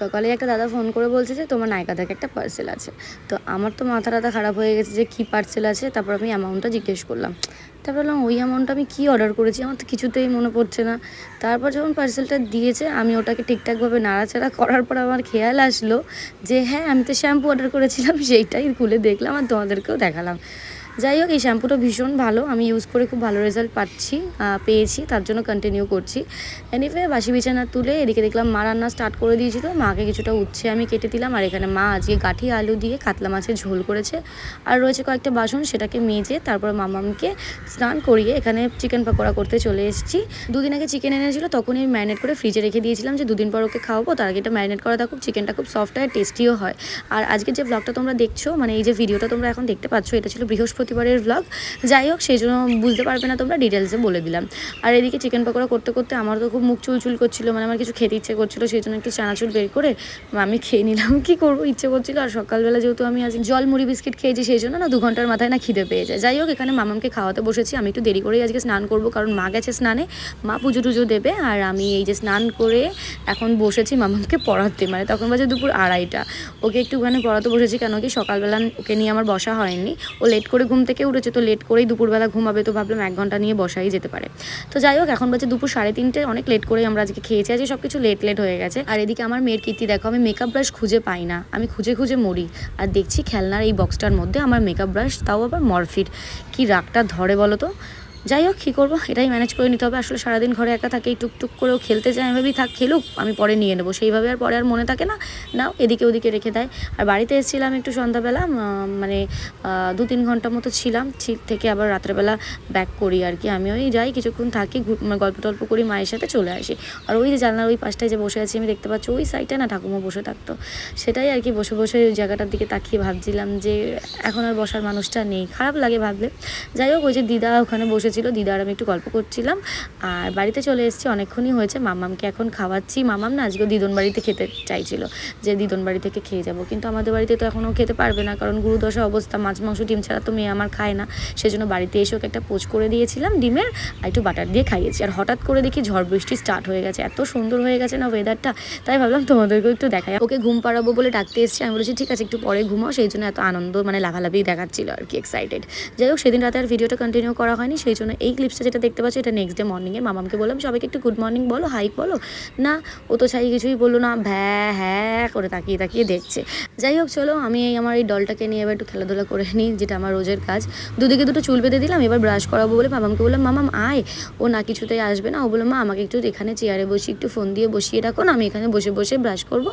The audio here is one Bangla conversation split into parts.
সকালে একটা দাদা ফোন করে বলছে যে, তোমার নায়িকা থেকে একটা পার্সেল আছে। তো আমার তো মাথা টাথা খারাপ হয়ে গেছে যে, কী পার্সেল আছে? তারপর আমি অ্যামাউন্টটা জিজ্ঞেস করলাম। তারপর বললাম, ওই অ্যামাউন্টটা আমি কী অর্ডার করেছি? আমার তো কিছুতেই মনে পড়ছে না। তারপর যখন পার্সেলটা দিয়েছে, আমি ওটাকে ঠিকঠাকভাবে নাড়াচাড়া করার পর আমার খেয়াল আসলো যে হ্যাঁ আমি তো শ্যাম্পু অর্ডার করেছিলাম, সেইটাই খুলে দেখলাম আর তোমাদেরকেও দেখালাম। যাই হোক, এই শ্যাম্পুটা ভীষণ ভালো। আমি ইউজ করে খুব ভালো রেজাল্ট পাচ্ছি পেয়েছি, তার জন্য কন্টিনিউ করছি। এনিওয়ে বাসি বিছানা তুলে এদিকে দেখলাম মা রান্না স্টার্ট করে দিয়েছিল। মাকে কিছুটা উচ্ছে আমি কেটে দিলাম, আর এখানে মা আজকে গাঠি আলু দিয়ে কাতলা মাছের ঝোল করেছে। আর রয়েছে কয়েকটা বাসন, সেটাকে মেজে তারপর মামামকে স্নান করিয়ে এখানে চিকেন পকোড়া করতে চলে এসেছি। দুদিন আগে চিকেন এনেছিল, তখনই আমি ম্যারিনেট করে ফ্রিজে রেখে দিয়েছিলাম যে দুদিন পর ওকে খাওয়াবো। তার আগে এটা ম্যারিনেট করা থাকুক চিকেনটা খুব সফট হয় টেস্টিও হয়। আর আজকে যে ব্লগটা তোমরা দেখছ মানে এই যে ভিডিওটা তোমরা এখন দেখতে পাচ্ছ, এটা ছিল বৃহস্পতিবারের ব্লগ যাই হোক, সেই জন্য বুঝতে পারবে না তোমরা ডিটেলসে বলে দিলাম। আর এদিকে চিকেন পকোড়া করতে করতে আমার তো খুব মুখ চুলচুল করছিল মানে আমার কিছু খেতে ইচ্ছে করছিল, সেই জন্য একটু চানাচুর বের করে আমি খেয়ে নিলাম। কি করব, ইচ্ছে করছিল, আর সকালবেলা যেহেতু আমি আজ জল মুড়ি বিস্কিট খেয়েছি, সেই জন্য না দু ঘণ্টার মাথায় না খিদে পেয়ে যায়। যাই হোক, এখানে মামামকে খাওয়াতে বসেছি, আমি একটু দেরি করেই আজকে স্নান করব, কারণ মা গেছে স্নানে। মা পুজো টুজো দেবে, আর আমি এই যে স্নান করে এখন বসেছি মামামকে পড়াতে মানে তখন বাজে দুপুর আড়াইটা। ওকে একটুখানি পড়াতে বসেছি, কেন কি সকালবেলা ওকে নিয়ে আমার বসা হয়নি। ও লেট করে থেকে উঠেছে তো লেট করেই দুপুরবেলা ঘুমাবে তো ভাবলাম এক ঘণ্টা নিয়ে বসাই যেতে পারে। তো যাই হোক, এখন বাজে দুপুর সাড়ে তিনটে, অনেক লেট করেই আমরা আজকে খেয়েছি। আজকে সব কিছু লেট লেট হয়ে গেছে। আর এদিকে আমার মেয়ের কীর্তি, দেখো আমি মেকআপ ব্রাশ খুঁজে পাই না। আমি খুঁজে খুঁজে মরি। আর দেখছি খেলনার এই বক্সটার মধ্যে আমার মেকআপ ব্রাশ তাও আবার মরফিট কি রাগটা ধরে বলো তো? যাই হোক, কী করব? এটাই ম্যানেজ করে নিতে হবে। আসলে সারাদিন ঘরে একা থাকে এই টুকটুক করেও খেলতে চায়। ভাবি, থাক, খেলুক, আমি পরে নিয়ে নেব। সেইভাবে আর পরে আর মনে থাকে না। নাও, এদিকে ওদিকে রেখে দেয়। আর বাড়িতে এসেছিলাম একটু সন্ধ্যাবেলা মানে দু তিন ঘণ্টা মতো ছিলাম। ঠিক থেকে আবার রাত্রেবেলা ব্যাক করি আর কি। আমি ওই যাই, কিছুক্ষণ থাকি মানে গল্প টল্প করি, মায়ের সাথে চলে আসি। আর ওই যে জানলার ওই পাশটায় যে বসে আছি, আমি দেখতে পাচ্ছি ওই সাইডটা না ঠাকুমা বসে থাকতো। সেটাই আর কি, বসে বসে ওই জায়গাটার দিকে তাকিয়ে ভাবছিলাম যে, এখন আর বসার মানুষটা নেই। খারাপ লাগে ভাবলে। যাই হোক, ওই যে দিদা ওখানে বসেছিল দিদা আর আমি একটু গল্প করছিলাম। আর বাড়িতে চলে এসেছি, অনেকক্ষণই হয়েছে। মামামকে এখন খাওয়াচ্ছি। মামাম না আজকে দিদন বাড়িতে খেতে চাইছিল যে দিদন বাড়ি থেকে খেয়ে যাব। কিন্তু আমাদের বাড়িতে তো এখনও খেতে পারবে না, কারণ গুরুদশা অবস্থা। মাছ, মাংস, ডিম ছাড়া তো মেয়ে আমার খায় না। সেজন্য বাড়িতে এসে ওকে একটা পোচ করে দিয়েছিলাম ডিমের আর একটু বাটার দিয়ে খাইয়েছি। আর হঠাৎ করে দেখি ঝড় বৃষ্টি স্টার্ট হয়ে গেছে। এত সুন্দর হয়ে গেছে না ওয়েদারটা তাই ভাবলাম তোমাদেরকেও একটু দেখাই। ওকে ঘুম পাড়াবো বলে ডাকতে এসেছি। আমি বলেছি, ঠিক আছে, একটু পরে ঘুমাও। সেই জন্য এত আনন্দ মানে লাভালাভি দেখাচ্ছিল আর কি এক্সাইটেড যাই হোক, সেদিন রাতে আর ভিডিওটা কন্টিনিউ করা হয়নি। সেই জন্য এই ক্লিপসটা যেটা দেখতে পাচ্ছ, এটা নেক্সট ডে মর্নিংয়ের মামামকে বললাম, সবাইকে একটু গুড মর্নিং বলো হাই বলো। না, ও তো চাই কিছুই বলল না। ভ্যা হ্যাঁ করে তাকিয়ে তাকিয়ে দেখছে। যাই হোক, চলো আমি এই আমার এই ডলটাকে নিয়ে এবার একটু খেলাধুলা করে নিই, যেটা আমার রোজের কাজ। দুদিকে দুটো চুল বেঁধে দিলাম, এবার ব্রাশ করাবো বলে মামামকে বললাম, মামাম, আয়। ও না কিছুতেই আসবে না। ও বলল, মা, আমাকে একটু এখানে চেয়ারে বসি একটু ফোন দিয়ে বসিয়ে রাখো না, আমি এখানে বসে বসে ব্রাশ করব।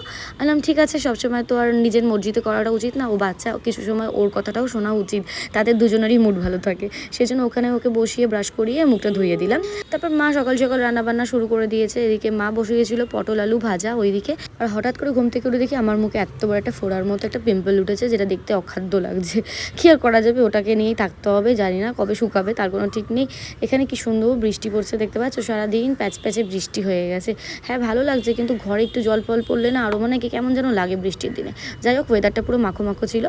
বললাম ঠিক আছে, সবসময় তো আর নিজের মর্জিতে করাটা উচিত না। ও বাচ্চা, কিছু সময় ওর কথাটাও শোনা উচিত। তাদের দুজনেরই মুড ভালো থাকে। সেজন্য ওখানে ওকে বসিয়ে ব্রাশ করিয়ে মুখটা ধুয়ে দিলাম। তারপর মা সকাল সকাল রান্না বান্না শুরু করে দিয়েছে। এদিকে মা বসে বসিয়েছিল পটল আলু ভাজা ওইদিকে। আর হঠাৎ করে ঘুম থেকে উঠে দেখি আমার মুখে এত বড় একটা ফোড়ার মতো একটা পিম্পল উঠেছে, যেটা দেখতে অখাদ্য লাগছে। কী আর করা যাবে? ওটাকে নিয়েই থাকতে হবে, জানি না কবে শুকাবে, তার কোনো ঠিক নেই। এখানে কি সুন্দর বৃষ্টি পড়ছে, দেখতে পাচ্ছ? সারাদিন প্যাচ প্যাচে বৃষ্টি হয়ে গেছে। হ্যাঁ ভালো লাগছে, কিন্তু ঘরে একটু জল ফল পড়লে না আরও মানে কি কেমন যেন লাগে বৃষ্টির দিনে। যাই হোক ওয়েদারটা পুরো মাখো মাখো ছিল।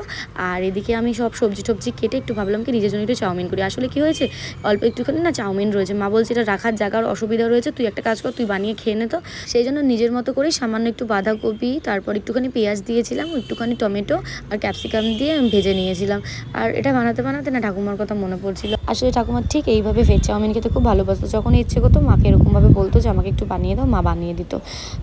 আর এদিকে আমি সব সবজি টবজি কেটে একটু ভাবলাম কি নিজের জন্য একটু চাউমিন করি। আসলে কি হয়েছে? অল্প একটুখানি না চাউমিন রয়েছে। মা বলছে, এটা রাখার জায়গার অসুবিধা রয়েছে। তুই একটা কাজ কর, তুই বানিয়ে খেয়ে নে তো। সেই জন্য নিজের মতো করে সামান্য একটু বাঁধাকপি, তারপর একটুখানি পেঁয়াজ দিয়েছিলাম, একটুখানি টমেটো আর ক্যাপসিকাম দিয়ে ভেজে নিয়েছিলাম। আর এটা বানাতে বানাতে না ঠাকুমার কথা মনে পড়ছিল। আসলে ঠাকুমার ঠিক এইভাবে ভেজ চাউমিন খেতে খুব ভালোবাসতো। যখন ইচ্ছে করতো, মাকে এরকমভাবে বলতো যে, আমাকে একটু বানিয়ে দাও। মা বানিয়ে দিত।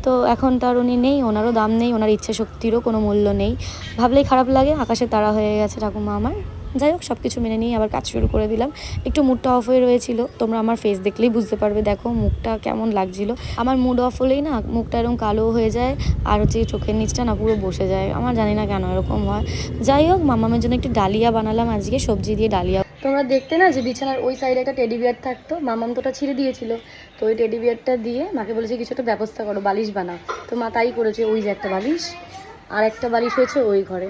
তো এখন তার উনি নেই, ওনারও দাম নেই, ওনার ইচ্ছা শক্তিরও কোনো মূল্য নেই। ভাবলেই খারাপ লাগে, আকাশে তারা হয়ে গেছে ঠাকুমা আমার। যাই হোক সব কিছু মেনে নিয়ে আবার কাজ শুরু করে দিলাম। একটু মুডটা অফ হয়ে রয়েছিল, তোমরা আমার ফেস দেখলেই বুঝতে পারবে, দেখো মুখটা কেমন লাগছিল। আমার মুড অফ হলেই না, মুখটা এরকম কালো হয়ে যায়, আর হচ্ছে চোখের নিচটা না পুরো বসে যায়। আমার জানি না কেন এরকম হয়। যাই হোক, মামামের জন্য একটু ডালিয়া বানালাম আজকে, সবজি দিয়ে ডালিয়া। তোমরা দেখতে না যে বিছানার ওই সাইডে একটা টেডি বিয়ার থাকতো, মামাম তো ওটা ছিঁড়ে দিয়েছিল। তো ওই টেডি বিয়ারটা দিয়ে মাকে বলেছে, কিছু একটা ব্যবস্থা করো, বালিশ বানাও। তো মা তাই করেছে, ওই যে একটা বালিশ, আর একটা বালিশ হয়েছে ওই ঘরে।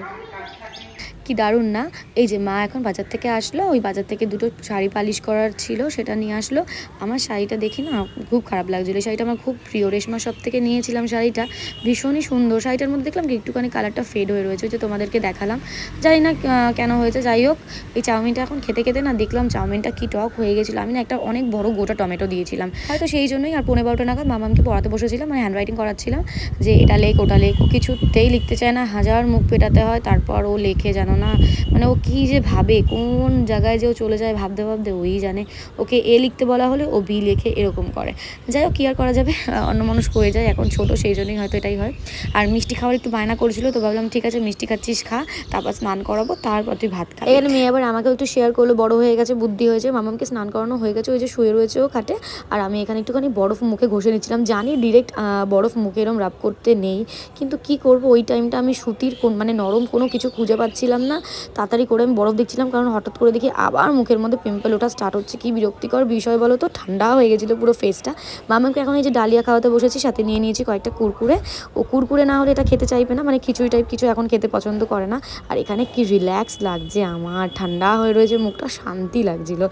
কি দারুণ না? এই যে মা এখন বাজার থেকে আসলো, ওই বাজার থেকে দুটো শাড়ি পালিশ করার ছিল, সেটা নিয়ে আসলো। আমার শাড়িটা দেখি না খুব খারাপ লাগছিল। শাড়িটা আমার খুব প্রিয়। রেশমা সব থেকে নিয়েছিলাম শাড়িটা। ভীষণই সুন্দর। শাড়িটার মধ্যে দেখলাম কি একটুখানি কালারটা ফেড হয়ে রয়েছে। যে তোমাদেরকে দেখালাম। জানি না কেন হয়েছে। যাই হোক, এই চাউমিনটা এখন খেতে খেতে না দেখলাম চাউমিনটা কি টক হয়ে গেছিল। আমি না একটা অনেক বড় গোটা টমেটো দিয়েছিলাম। হয়তো সেই জন্যই আর পনেরো বারোটা নাগাদ মামামকে পড়াতে বসেছিলাম মানে হ্যান্ড রাইটিং করাচ্ছিলাম যে এটা লেখ, ওটা লেখ। কিছুতেই লিখতে চায় না। হাজার মুখ পেটাতে হয়, তারপর ও লেখে জানো না মানে ও কী যে ভাবে, কোন জায়গায় যে ও চলে যায় ভাবতে ভাবতে ওই জানে। ওকে এ লিখতে বলা হলে ও বি লেখে এরকম করে। যাই হোক, কী আর করা যাবে? অন্য মানুষ হয়ে যায়, এখন ছোট সেই জন্যই হয়তো এটাই হয়। আর মিষ্টি খাওয়ার একটু বায়না করেছিল, তো ভাবলাম ঠিক আছে, মিষ্টি খাচ্ছিস, খা, তারপর স্নান করাবো, তারপর তুই ভাত খা এখানে মেয়ে আবার আমাকেও একটু শেয়ার করল, বড় হয়ে গেছে, বুদ্ধি হয়েছে, মামামকে স্নান করানো হয়ে গেছে, ওই যে শুয়ে রয়েছে ও খাটে। আর আমি এখানে একটুখানি বরফ মুখে ঘষে নিচ্ছিলাম। জানি ডিরেক্ট বরফ মুখে এরম রাব করতে নেই, কিন্তু কি করব, ওই টাইমটা আমি সুতির কোন মানে নরম কোনো কিছু খুঁজে পাচ্ছিলাম না। তাড়াতাড়ি করে আমি বরফ দেখছিলাম, কারণ হঠাৎ করে দেখি আবার মুখের মধ্যে পিম্পল ওঠা স্টার্ট হচ্ছে। কি বিরক্তিকর বিষয় বলো তো, ঠান্ডা হয়ে গেছিল পুরো ফেসটা মামাকে এখন এই যে ডালিয়া খাওয়াতে বসেছি, সাথে নিয়ে নিয়েছি কয়েকটা কুরকুরে। ও কুরকুরে না হলে এটা খেতে চাইবে না মানে খিচুড়ি টাইপ কিছু এখন খেতে পছন্দ করে না। আর এখানে কি রিল্যাক্স লাগছে আমার, ঠান্ডা হয়ে রয়েছে মুখটা, শান্তি লাগছিল।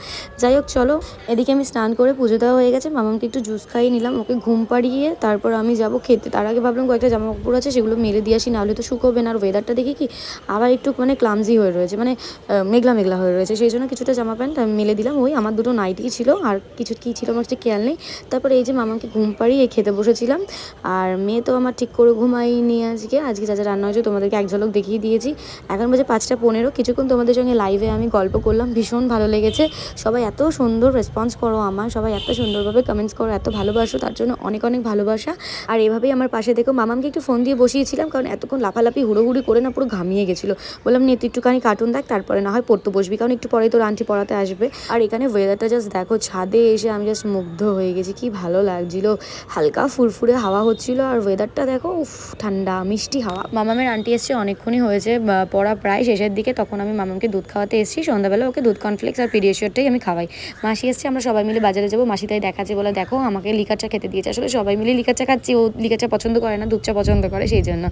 যাই হোক, চলো, এদিকে আমি স্নান করে পুজো দেওয়া হয়ে গেছে। মামামকে একটু জুস খাইয়ে নিলাম, ওকে ঘুম পাড়িয়ে তারপর আমি যাব খেতে। তার আগে ভাবলাম কয়েকটা জামা কাপড় আছে, সেগুলো মেলে দিয়ে আসি নাহলে তো শুকোবে না। আর ওয়েদারটা দেখি কি, আবার একটু মানে ক্লামজি হয়ে রয়েছে মানে মেঘলা মেঘলা হয়ে রয়েছে। সেই জন্য কিছুটা জামা প্যান্ট মেলে দিলাম। ওই আমার দুটো নাইটি ছিল, আর কিছু কী ছিল আমার হচ্ছে খেয়াল নেই। তারপরে এই যে মামাকে ঘুম পাড়িয়ে খেতে বসেছিলাম। আর মেয়ে তো আমার ঠিক করে ঘুমাইনি আজকে। আজকে যা যা রান্না হয়েছে তোমাদেরকে এক ঝলক দেখিয়ে দিয়েছি। এখন বাজে পাঁচটা পনেরো। কিছুক্ষণ তোমাদের সঙ্গে লাইভে আমি গল্প করলাম। ভীষণ ভালো লেগেছে। সবাই এত সুন্দর রেসপন্স করো আমার। সবাই এত সুন্দরভাবে কমেন্টস করো, এত ভালোবাসো। তার জন্য অনেক অনেক ভালোবাসা। আর এভাবেই আমার পাশে দেখো, মামামকে একটু ফোন দিয়ে বসিয়েছিলাম। কারণ এতক্ষণ লাফালাফি, হুড়োহুড়ি করে না পুরো ঘামিয়ে গেছিল। বললাম নিয়ে তুই একটুখানি কার্টুন দেখ, তারপরে না হয় পড়তে বসবি, কারণ একটু পরে তোর আন্টি পড়াতে আসবে। আর এখানে ওয়েদারটা জাস্ট দেখো, ছাদে এসে আমি জাস্ট মুগ্ধ হয়ে গেছি, কি ভালো লাগছিল। হালকা ফুরফুরে হাওয়া হচ্ছিল, আর ওয়েদারটা দেখো, উফ, ঠান্ডা, মিষ্টি হাওয়া। মামামের আন্টি এসছে, অনেকক্ষণই হয়েছে পড়া প্রায় শেষের দিকে, তখন আমি মামামকে দুধ খাওয়াতে এসেছি, সন্ধ্যাবেলা ওকে দুধ কর্নফ্লেক্স আর পিডিয়াশিওরটাই আমি খাওয়াই। মাসি এসছে, আমরা সবাই মিলে বাজারে যাব, মাসি তাই দেখাচ্ছে বলে, দেখো, আমাকে লিকার চা খেতে দিয়েছে। আসলে সবাই মিলে লিকার চা খাচ্ছি, ও লিকার চা পছন্দ করে না, দুধ চা পছন্দ করে, সেই জন্য।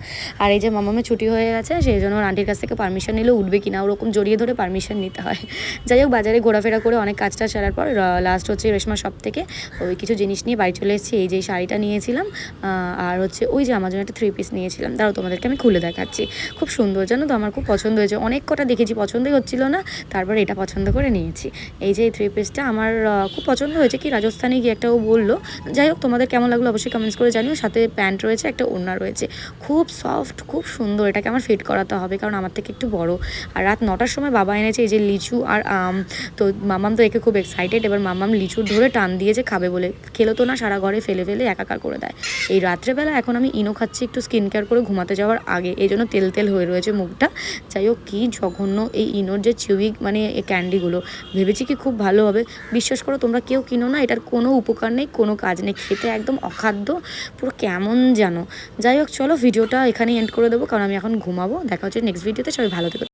আর এই যে মামামের ছুটি হয়ে গেছে, সেই জন্য ওর আন্টির কাছ থেকে পারমিশন নিলে উঠবে কিনা, ওরকম জড়িয়ে ধরে পারমিশন নিতে হয়। যাই হোক, বাজারে ঘোরাফেরা করে অনেক কাজটা সারার পর লাস্ট হচ্ছে রেশমা শপ থেকে, ওই কিছু জিনিস নিয়ে বাড়ি চলে এসেছি। এই যে শাড়িটা নিয়েছিলাম আর হচ্ছে ওই যে আমার জন্য একটা থ্রি পিস নিয়েছিলাম। তারও তোমাদেরকে আমি খুলে দেখাচ্ছি। খুব সুন্দর, জানো তো? আমার খুব পছন্দ হয়েছে। অনেক কটা দেখেছি, পছন্দই হচ্ছিল না। তারপর এটা পছন্দ করে নিয়েছি। এই যে এই থ্রি পিসটা আমার খুব পছন্দ হয়েছে কি, রাজস্থানে গিয়ে একটা ও বলল। যাই হোক, তোমাদের কেমন লাগল অবশ্যই কমেন্টস করে জানিও। সাথে প্যান্ট রয়েছে, একটা ওড়না রয়েছে। খুব সফট খুব সুন্দর, এটাকে আমার ফিট করাতে হবে, কারণ আমার থেকে একটু বড়। আর রাত নটার সময় বাবা এনেছে এই যে লিচু আর আম। তো মামাম তো একে খুব এক্সাইটেড এবার মামাম লিচুর ধরে টান দিয়েছে খাবে বলে। খেলো তো না, সারা ঘরে ফেলে ফেলে একাকার করে দেয়। এই রাত্রেবেলা এখন আমি ইনো খাচ্ছি একটু স্কিন কেয়ার করে ঘুমাতে যাওয়ার আগে। এই জন্য তেল তেল হয়ে রয়েছে মুখটা। যাই হোক, কী জঘন্য এই ইনোর যে চিউইক মানে এই ক্যান্ডিগুলো ভেবেছি কি খুব ভালো হবে। বিশ্বাস করো, তোমরা কেউ কিনো না, এটার কোনো উপকার নেই, কোনো কাজ নেই। খেতে একদম অখাদ্য, পুরো কেমন জানো যাই হোক, চলো ভিডিওটা এখানেই এন্ড করে দেবো, কারণ আমি এখন ঘুমাবো। দেখা হচ্ছে নেক্সট ভিডিওতে সবাই ভালো делать.